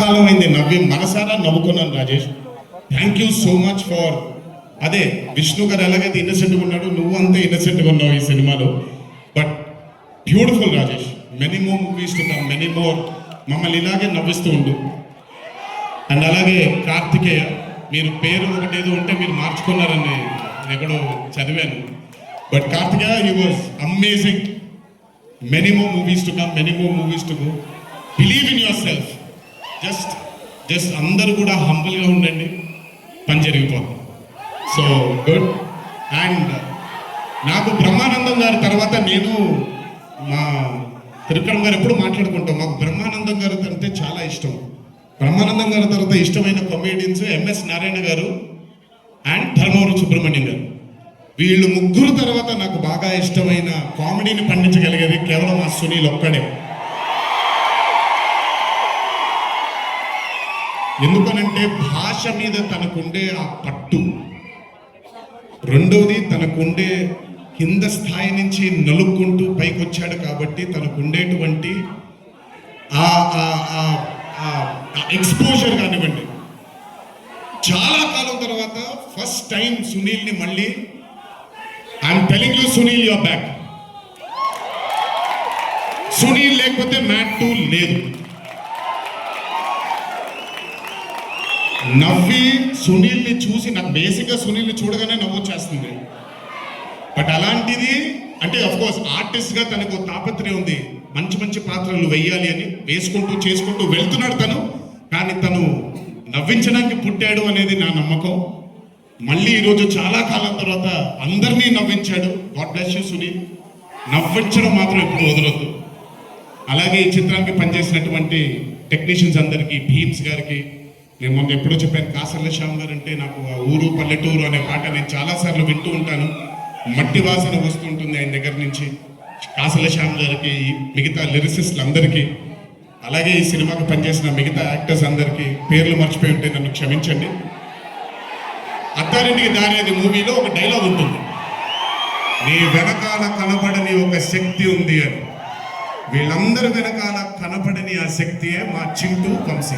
కాలమైంది నవ్వి మనసారా నవ్వుకున్నాను Rajesh. Thank you so much for అదే విష్ణు గారు ఎలాగైతే ఇన్నసెంట్గా ఉన్నాడు నువ్వు అంతే ఇన్నసెంట్గా ఉన్నావు ఈ సినిమాలో. But beautiful Rajesh. Many more movies to come many more మమ్మల్ని ఇలాగే నవ్విస్తూ ఉండు. అండ్ అలాగే కార్తికేయ మీరు పేరు ఒకటేదో ఉంటే మీరు మార్చుకున్నారని నేను ఎక్కడో చదివాను. But Karthikeya you was amazing many more movies to come many more movies to go believe in yourself just just అందరూ కూడా హంబుల్గా ఉండండి. పని జరిగిపోతుంది. సో గుడ్ అండ్ నాకు బ్రహ్మానందం గారి తర్వాత నేను మా త్రికరణ్ గారు ఎప్పుడు మాట్లాడుకుంటాం. మాకు బ్రహ్మానందం గారు అంటే చాలా ఇష్టం. బ్రహ్మానందం గారి తర్వాత ఇష్టమైన కమేడియన్స్ ఎంఎస్ నారాయణ గారు అండ్ ధర్మవరం సుబ్రహ్మణ్యం గారు. వీళ్ళు ముగ్గురు తర్వాత నాకు బాగా ఇష్టమైన కామెడీని పండించగలిగేది కేవలం ఆ సునీల్ ఒక్కడే. ఎందుకనంటే భాష మీద తనకుండే ఆ పట్టు. రెండవది తనకుండే కింద స్థాయి నుంచి నలుక్కుంటూ పైకి వచ్చాడు కాబట్టి తనకుండేటువంటి ఆ ఎక్స్పోజర్ కానివ్వండి. చాలా కాలం తర్వాత ఫస్ట్ టైం సునీల్ని మళ్ళీ I'm telling you Sunil your back Sunil లేకపోతే మ్యాట్ టూ లేదు. నవ్వి సునీల్ని చూసి నాకు బేసిక్గా సునీల్ని చూడగానే నవ్వు వచ్చేస్తుంది. బట్ అలాంటిది అంటే అఫ్ కోర్స్ ఆర్టిస్ట్గా తనకు తాపత్రయం ఉంది. మంచి మంచి పాత్రలు వెయ్యాలి అని వేసుకుంటూ చేసుకుంటూ వెళ్తున్నాడు తను. కానీ తను నవ్వించడానికి పుట్టాడు అనేది నా నమ్మకం. మళ్ళీ ఈరోజు చాలా కాలం తర్వాత అందరినీ నవ్వించాడు. గాడ్ బ్లెస్ యూ సునీల్ నవ్వించడం మాత్రం ఎప్పుడు వదలొద్దు. అలాగే ఈ చిత్రానికి పనిచేసినటువంటి టెక్నీషియన్స్ అందరికీ భీమ్స్ గారికి నేను మొన్న ఎప్పుడో చెప్పాను కాసర్ల శ్యామ్ గారు అంటే నాకు ఆ ఊరు పల్లెటూరు అనే పాట నేను చాలాసార్లు వింటూ ఉంటాను. మట్టి వాసన వస్తుంటుంది ఆయన దగ్గర నుంచి. కాసల శ్యామ్ గారికి మిగతా లిరిసిస్ట్లు అందరికీ అలాగే ఈ సినిమాకి పనిచేసిన మిగతా యాక్టర్స్ అందరికీ పేర్లు మర్చిపోయి ఉంటే నన్ను క్షమించండి. అత్తారింటికి దారి అనే మూవీలో ఒక డైలాగ్ ఉంటుంది. నీ వెనకాల కనపడని ఒక శక్తి ఉంది అని. వీళ్ళందరి వెనకాల కనపడని ఆ శక్తియే మా చింటూ వంశీ.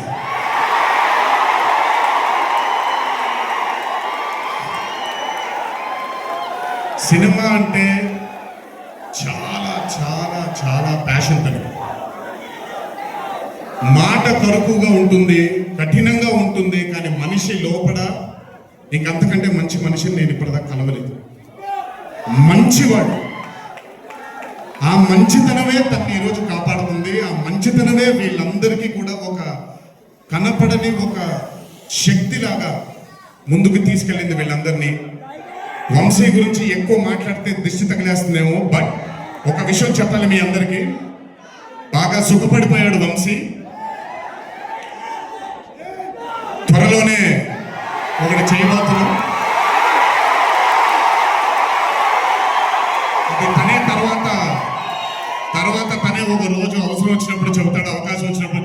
సినిమా అంటే చాలా చాలా చాలా ప్యాషన్ తనకి. మాట కరుకుగా ఉంటుంది కఠినంగా ఉంటుంది కానీ మనిషి లోపల ఇంకంతకంటే మంచి మనిషిని నేను ఇప్పటిదాకా కలవలేదు. మంచివాడు. ఆ మంచితనమే తను ఈరోజు కాపాడుతుంది. ఆ మంచితనమే వీళ్ళందరికీ కూడా ఒక కనపడని ఒక శక్తిలాగా ముందుకు తీసుకెళ్ళింది వీళ్ళందరినీ. వంశీ గురించి ఎక్కువ మాట్లాడితే దిష్టి తగిలేస్తుందేమో బట్ ఒక విషయం చెప్పాలి మీ అందరికీ. బాగా సుఖపడిపోయాడు వంశీ. త్వరలోనే ఒకటి చేయబోతున్నాం. అది తనే తర్వాత తర్వాత తనే ఒక రోజు అవసరం వచ్చినప్పుడు చెబుతాడు అవకాశం వచ్చినప్పుడు